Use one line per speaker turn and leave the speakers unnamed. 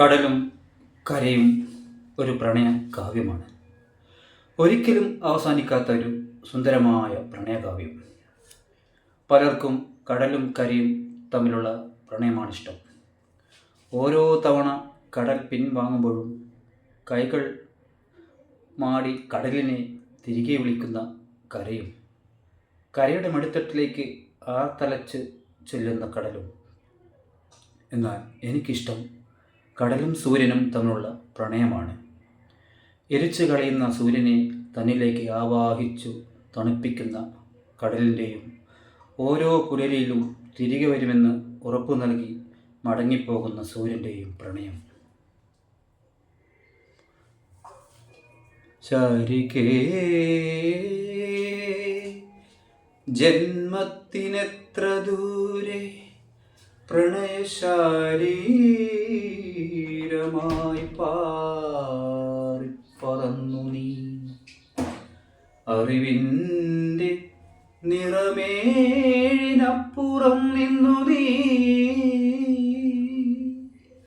കടലും കരയും ഒരു പ്രണയ കാവ്യമാണ് ഒരിക്കലും അവസാനിക്കാത്ത ഒരു സുന്ദരമായ പ്രണയകാവ്യം. പലർക്കും കടലും കരയും തമ്മിലുള്ള പ്രണയമാണ് ഇഷ്ടം ഓരോ തവണ കടൽ പിൻവാങ്ങുമ്പോഴും കൈകൾ മാടി കടലിനെ തിരികെ വിളിക്കുന്ന കരയും. കരയുടെ മടിത്തട്ടിലേക്ക് ആർത്തലച്ച് ചെല്ലുന്ന കടലും. എന്നാൽ എനിക്കിഷ്ടം കടലും സൂര്യനും തമ്മിലുള്ള പ്രണയമാണ്. എരിച്ചു കളയുന്ന സൂര്യനെ തന്നിലേക്ക് ആവാഹിച്ചു തണുപ്പിക്കുന്ന കടലിന്റെയും ഓരോ പുലരിയിലും തിരികെ വരുമെന്ന് ഉറപ്പു നൽകി മടങ്ങിപ്പോകുന്ന സൂര്യന്റെയും പ്രണയം. ജന്മത്തിനെത്ര ദൂരെ പ്രണയശാരീരമായി പാറിപ്പറന്നു നീ. അറിവിന്റെ നിറമേഴിനപ്പുറം നിന്നു നീ.